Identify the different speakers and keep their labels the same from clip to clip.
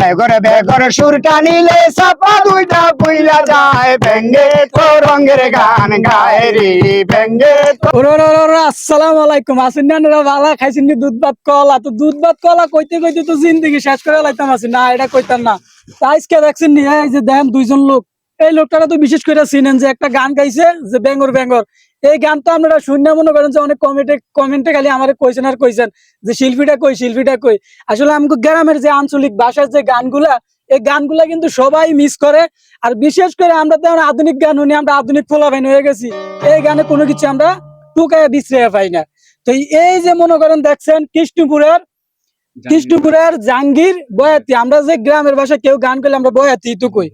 Speaker 1: বেগরে বেগরে সুর টানিলে সাপা দুইটা পুইলা যায়। ভেঙ্গে তো রঙের গান গায় রে
Speaker 2: ওরে, আসসালামু আলাইকুম। আসেন না বালা খাইছেন নি দুধ ভাত কলা? তো দুধ ভাত কলা কইতে কইতে তো জিন্দগি শেষ করে লাইতাম আছি না এটা কইতাম না। আজকে দেখছেন নি এই যে দেখেন দুইজন লোক। এই লোকটারা তো বিশেষ করে চিনেন যে একটা গান গাইছে যে বেঙ্গর বেঙ্গর। এই গান তো আপনারা শূন্য মনে করেন যে অনেক কমেন্টে কমেন্টে খালি আমার কইছেন আর কইছেন যে শিল্পীটা কই শিল্পীটা কই? আসলে আমাকে গ্রামের যে আঞ্চলিক ভাষার যে গানগুলা এই গানগুলা কিন্তু সবাই মিস করে। আর বিশেষ করে আমরা তো আধুনিক গান শুনি আমরা আধুনিক ফোলাফাইন হয়ে গেছি। এই গানে কোনো কিছু আমরা টুকায় বিশ্রে পাই না। তো এই যে মনে করেন দেখছেন কৃষ্ণপুরের কৃষ্ণপুরের জাঙ্গির বয়াতি। আমরা যে গ্রামের ভাষায় কেউ গান করলে আমরা বয়াতি তো কই।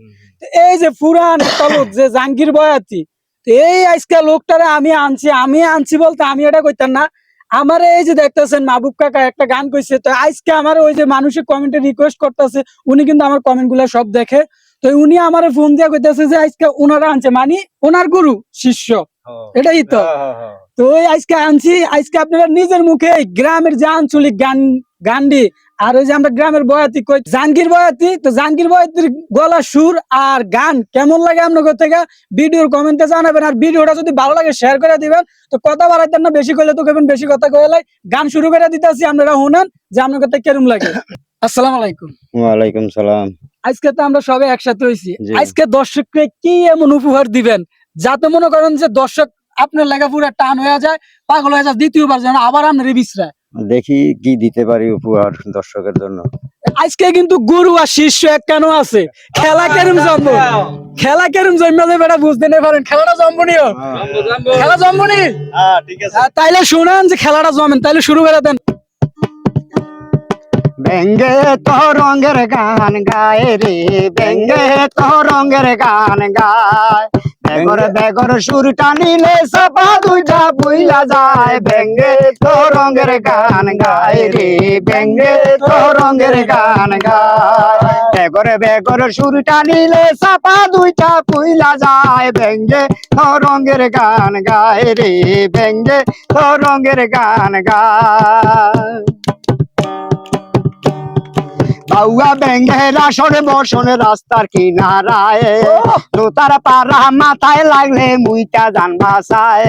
Speaker 2: এই যে পুরান একটা যে জাঙ্গির বয়াতি এই আজকে লোকটারে আমি আনছি আমি আনছি বলতে আমি এটা কইতাম না। আমার এই যে দেখতেছেন মাহবুব কাকা একটা গান কইছে তো আজকে আমার ওই যে মানুষের কমেন্টে রিকোয়েস্ট করতেছে উনি কিন্তু আমার কমেন্টগুলা সব দেখে। তো উনি আমার ফোন দিয়ে কইতেছে যে আজকে ওনারা আনছে মানে ওনার গুরু শিষ্য। এটাই তো। তো আজকে আনছি আজকে আপনারা নিজের মুখে গ্রামের যে আঞ্চলিক গান গান্ডি আর ওই যে আমরা গ্রামের বয়াতি কই জাঙ্গির বয়াতি তো জাঙ্গির বয়াতির গলা সুর আর গান কেমন লাগে আপনার থেকে? ভিডিওর কমেন্টে জানাবেন আর ভিডিওটা যদি ভালো লাগে শেয়ার করে দিবেন। তো কথা বাড়াইতেন না বেশি করলে তো কেবেন বেশি কথা কইলে গান শুরু করে দিতেছি আপনারা শুনেন যে আপনার কথা কেরম লাগে। আসসালামু আলাইকুম।
Speaker 1: ওয়ালাইকুম সালাম।
Speaker 2: আজকে তো আমরা সবাই একসাথে
Speaker 1: হইছি।
Speaker 2: আজকে দর্শককে কি এমন উপহার দিবেন? যাতে মনে করেন যে দর্শক আপনার লেখাপুরা টান হয়ে যায় পাগল হয়ে যায় দ্বিতীয়বার যেন আবার আপনার বিশ্রায়
Speaker 1: দেখি কি দিতে পারি উপহার দর্শকের জন্য।
Speaker 2: আজকে কিন্তু গুরু আর শিষ্য এক কেন আছে? খেলা কেরম জন্ম? খেলা কেরম জন্ম যাবে এটা বুঝতে না পারেন। খেলাটা জম্বনীয় খেলা জম্বনী আহ, তাইলে শুনেন যে খেলাটা জমেন তাইলে শুরু করে দেন।
Speaker 1: ব্যঙ্গে তো রঙের গান গায় রে ব্যঙ্গে তো রঙের গান গায়। বেগর বেগর সুর টানিলে সাপা দুইটা বুইলা যায়। ব্যঙ্গে তো রঙের গান গায় রে, ব্যঙ্গে তো রঙের গান গায়। বেগর বেগর সুর টানিলে সাপা দুইটা বুইলা যায়। ব্যঙ্গে তো রঙের গান গায় রে, ব্যঙ্গে তো রঙের গান গায়। বাউয়া ব্যাঙ্গের আসরে বসন রাস্তার কিনারায়। তোতার পারা মাথায় লাগলে মুইটা জান ভাষায়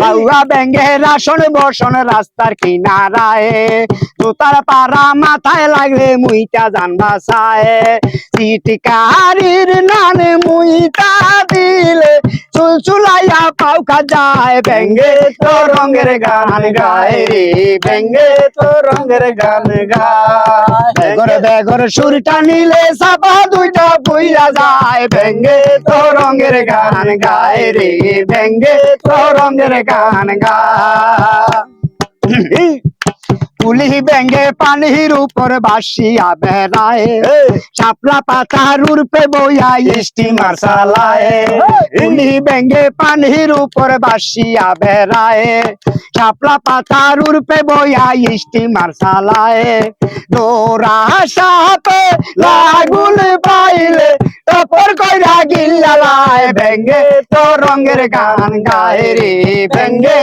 Speaker 1: বাউয়া ব্যাঙ্গের আসরে বসন রাস্তার কিনারায়। তোতার পারা মাথায় লাগলে মুইটা জান ভাষায় চিটকারির নানে মুইটা দিলে চুলাইয়া পাও যায় ভেঙ্গে তো রঙের গান গায় রে ভেঙ্গে তো রঙের গান গায়। বেগর বেগর সুর টানিলে সাপা দুইটা পুইরা যায়। ভেঙ্গে তো রঙের গান গায় রে ভেঙ্গে তো রঙের গান গায়। পুলি ব্যাঙ্গে পানির উপর বাসিয়া বেড়ায়। চাপলা পাতার উর্পে বইয়া স্টিমার চালায় পুলি ব্যাঙ্গে পানির উপর বাসিয়া বেড়ায়। চাপলা পাতার উর্পে বইয়া স্টিমার চালায় ডোরা সাপে লাগুল পাইলে টপর কইরা গিল্লালায়। ব্যাঙ্গে তো রঙের গান গায় রে ব্যাঙ্গে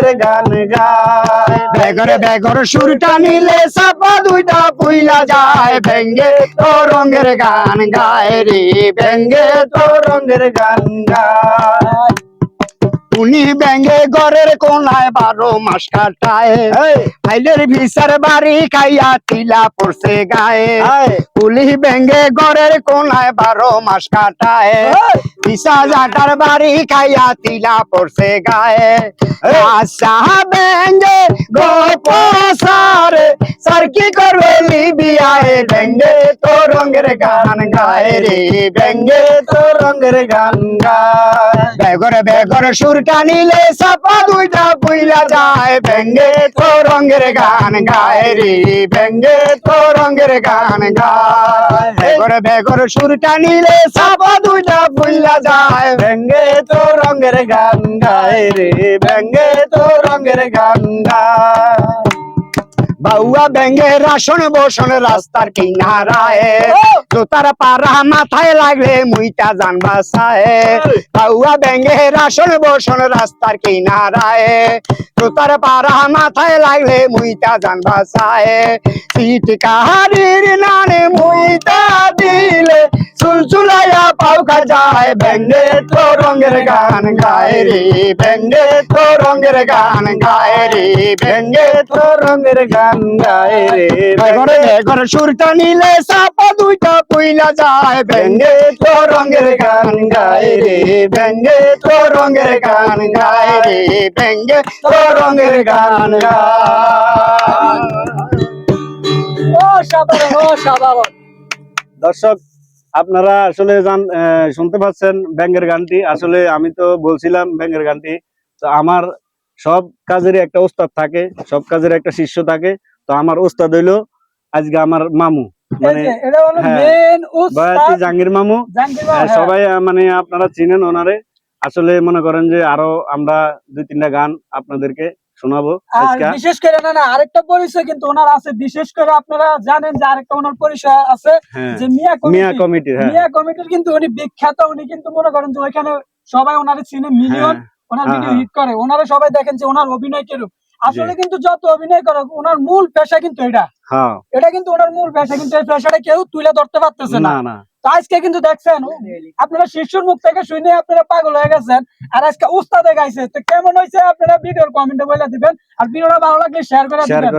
Speaker 1: তো গান গায় বেগরে বেগর সুর টানিলে সাপা দুইটা পুইলা যায় ভেঙ্গে তো রঙের গান গায় রে ভেঙ্গে তো রঙের গান গায়। উনি ব্যাঙ্গে ঘরের কোনায় বারো মাস কাটায় ফাইলের ভিসার বাড়ি খাইয়া তিলা পড়ছে গায়ে পুলি ব্যাঙ্গে ঘরের কোনায় বারো মাস কাটায় ভিসা জাটার বাড়ি খাইয়া তিলা পড়ছে গায়ে আশা ব্যাঙ্গে গোপাসারে স্যার কি করবে লিবিয়ায় ব্যাঙ্গে তো রঙের গান গায় রে, ব্যাঙ্গে তো রঙের গান গায়। বেগরে বেগরে সুর টানিলে সাপা দুইটা পুইলা যায়। ব্যাঙ্গে তো রঙের গান গায় রে, ব্যাঙ্গে তো রঙের গান গায়। বেগরে বেগরে সুর টানিলে সাপা দুইটা পুইলা যায়। ব্যাঙ্গে তো রঙের গান গায় রে, ব্যাঙ্গে তো রঙের গান গায়। বাউয়া ব্যাঙ্গে আসন বসন রাস্তার কিনারায় জোতার পাড়া মাথায় লাগলে মুইটা জান বাসায় বাউয়া ব্যাঙ্গে আসন বসন রাস্তার কিনারায় জোতার পাড়া মাথায় লাগলে মুইটা জান বাসায় সিট কাহারির নানে মুইটা দিলে চুলচুলাইয়া পাউকা যায়। ব্যাঙ্গে তো রঙের গান গায় রে ব্যাঙ্গে তো রঙের গান গায় রে। ব্যাঙ্গে তো রঙের গান গায় রে ঘরে ঘরে সুরটা নিলে সাপা দুইটা পইলা যায়। ব্যাঙ্গে তো রঙের গান গায় রে ব্যাঙ্গে তো রঙের গান গায় রে ব্যাঙ্গে তো রঙের গান গায়
Speaker 3: দর্শক আপনারা আসলে জান আহ, শুনতে পাচ্ছেন ব্যাঙ্গের গানটি। আসলে আমি তো বলছিলাম ব্যাঙ্গের গানটি। তো আমার সব কাজের একটা ওস্তাদ থাকে সব কাজের একটা শিষ্য থাকে। তো আমার ওস্তাদ হইল আজকে আমার মামু। মানে হ্যাঁ, জাহাঙ্গীর মামু।
Speaker 2: বাবা, হ্যাঁ।
Speaker 3: সবাই মানে আপনারা চিনেন ওনারে। আসলে মনে করেন যে আরও আমরা দুই তিনটা গান আপনাদেরকে শোনাবো
Speaker 2: বিশেষ করে না না আরেকটা পরিচয় কিন্তু ওনার আছে। বিশেষ করে আপনারা জানেন যে আরেকটা ওনার পরিচয় আছে
Speaker 3: হ্যাঁ
Speaker 2: যে মিয়া
Speaker 3: মিয়া
Speaker 2: কমিটি
Speaker 3: হ্যাঁ।
Speaker 2: মিয়া কমিটির কিন্তু উনি বিখ্যাত। উনি কিন্তু মনে করেন যে ওইখানে সবাই ওনারে চিনে মিলিয়ন।
Speaker 3: হ্যাঁ,
Speaker 2: ওনার
Speaker 3: হ্যাঁ,
Speaker 2: ভিডিও
Speaker 3: হ্যাঁ।
Speaker 2: হিট করে ওনারা সবাই দেখেন যে ওনার অভিনয় কিরূপ। আসলে কিন্তু যত অভিনয় করে ওনার মূল পেশা কিন্তু এটা।
Speaker 3: হ্যাঁ।
Speaker 2: এটা কিন্তু ওনার মূল পেশা কিন্তু এই পেশাটা কেউ তুলে ধরতে পারতেছে না। আজকে কিন্তু দেখছেন আপনারা শিশুর মুখ থেকে শুনে আপনারা পাগল হয়ে গেছেন আর আজকে উস্তাদে গাইছে। তো কেমন হয়েছে আপনারা ভিডিওর কমেন্টে বলে দিবেন আর ভিডিওটা ভালো লাগলে শেয়ার করে দিবেন।